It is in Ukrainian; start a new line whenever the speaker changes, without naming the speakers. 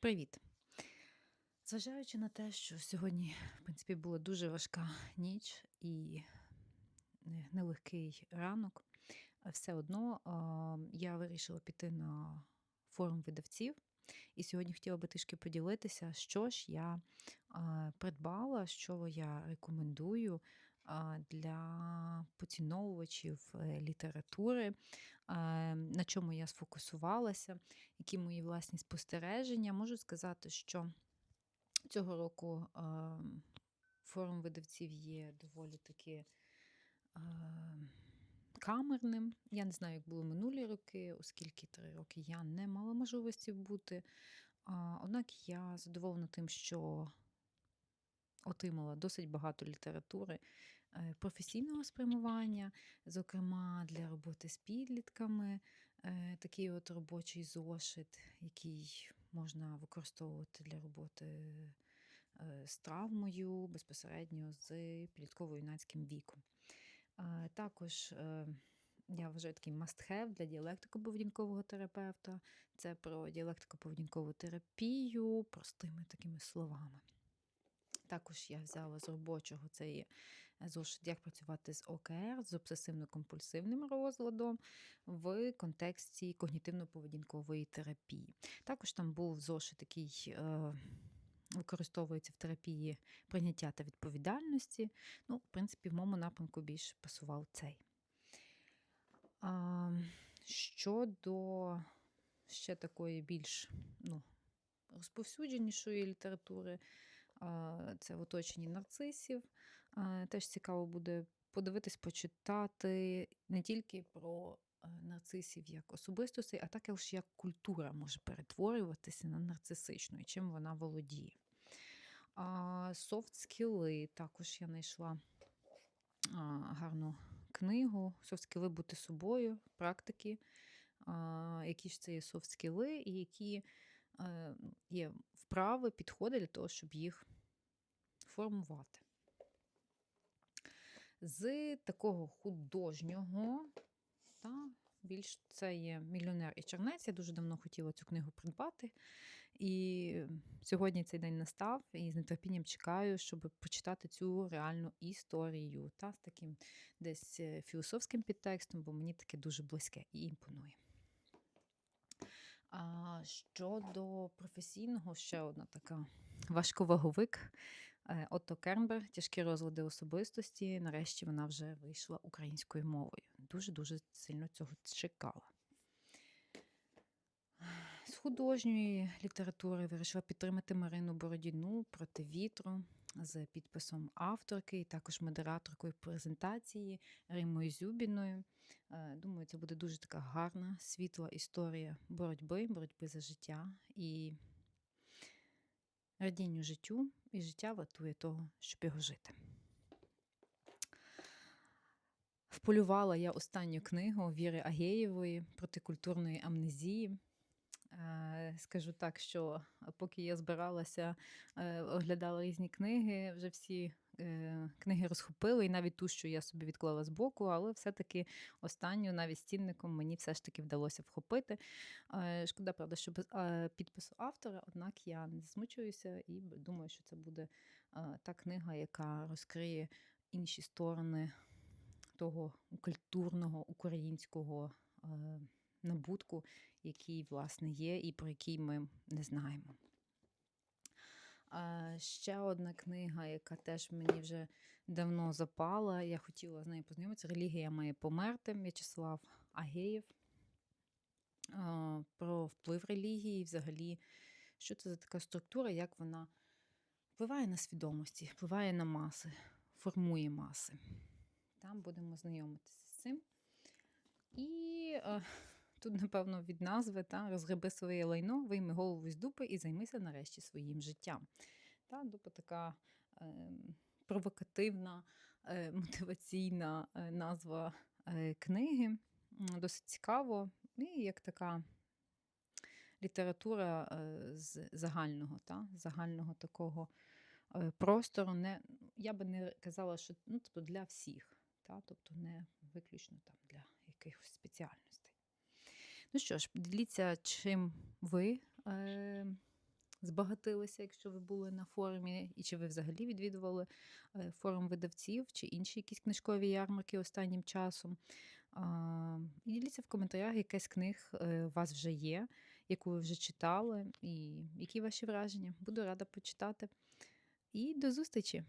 Привіт. Зважаючи на те, що сьогодні, в принципі, була дуже важка ніч і нелегкий ранок, все одно я вирішила піти на форум видавців. І сьогодні хотіла би трішки поділитися, що ж я а, придбала, що я рекомендую для поціновувачів е, літератури, на чому я сфокусувалася, які мої власні спостереження. Можу сказати, що Цього року форум видавців є доволі таки камерним. Я не знаю, як було минулі роки, оскільки три роки я не мала можливості бути. Однак я задоволена тим, що отримала досить багато літератури професійного спрямування, зокрема для роботи з підлітками. Е, Такий от робочий зошит, який можна використовувати для роботи е, з травмою безпосередньо з підлітково-юнацьким віком. Е, Також е, я вважаю такий must-have для діалектико-поведінкового терапевта. Це про діалектико-поведінкову терапію простими такими словами. Також я взяла з робочого цей зошит, як працювати з ОКР, з обсесивно-компульсивним розладом в контексті когнітивно-поведінкової терапії. Також там був зошит, який е, використовується в терапії прийняття та відповідальності. Ну, в принципі, в моєму напрямку більше пасував цей. А, щодо ще такої більш ну, розповсюдженішої літератури, це в оточенні нарцисів. Теж цікаво буде подивитись, почитати не тільки про е, нарцисів як особистостей, а також як культура може перетворюватися на нарцисичну і чим вона володіє. Софт скіли також я знайшла гарну книгу. Софт скіли бути собою, практики, які ж це є софт скіли, і які є вправи, підходи для того, щоб їх формувати. З такого художнього, та, більш це є мільйонер і чернець. Я дуже давно хотіла цю книгу придбати. І сьогодні цей день настав, і з нетерпінням чекаю, щоб почитати цю реальну історію та з таким десь е, філософським підтекстом, бо мені таке дуже близьке і імпонує. А щодо професійного, ще одна така важковаговик е, Отто Кернбер, тяжкі розлади особистості. Нарешті вона вже вийшла українською мовою. Дуже-дуже сильно цього чекала. З художньої літератури вирішила підтримати Марину Бородіну проти вітру з підписом авторки і також модераторкою презентації Римою Зюбіною. Е, Думаю, це буде дуже така гарна, світла історія боротьби, боротьби за життя і радінню життю, і життя вартує того, щоб його жити. Вполювала я останню книгу Віри Агеєвої протикультурної амнезії. Е, Скажу так, що поки я збиралася, е, оглядала різні книги, вже всі е, книги розхопили, і навіть ту, що я собі відклала збоку, але все-таки останню, навіть з цінником, мені все ж таки вдалося вхопити. Е, Шкода, правда, що без е, підпису автора, однак я не засмучуюся і думаю, що це буде е, та книга, яка розкриє інші сторони того культурного українського е, набутку, який, власне, є, і про який ми не знаємо. Ще одна книга, яка теж мені вже давно запала. Я хотіла з нею познайомитися. Релігія має померти. В'ячеслав Агеєв. Про вплив релігії, взагалі, що це за така структура, як вона впливає на свідомості, впливає на маси, формує маси. Там будемо знайомитися з цим. І е, тут, напевно, від назви та, розгреби своє лайно, вийми голову з дупи і займися нарешті своїм життям. Та, дупа така е, провокативна, е, мотиваційна е, назва е, книги. Досить цікаво. І як така література з загального, та, загального такого простору. Не, я би не казала, що ну, тобто для всіх, та, тобто не виключно там для якихось спеціальностей. Ну що ж, діліться, чим ви е, збагатилися, якщо ви були на форумі, і чи ви взагалі відвідували е, форум видавців чи інші якісь книжкові ярмарки останнім часом. І діліться в коментарях, яке з книг е, у вас вже є, яку ви вже читали, і які ваші враження. Буду рада почитати. І до зустрічі!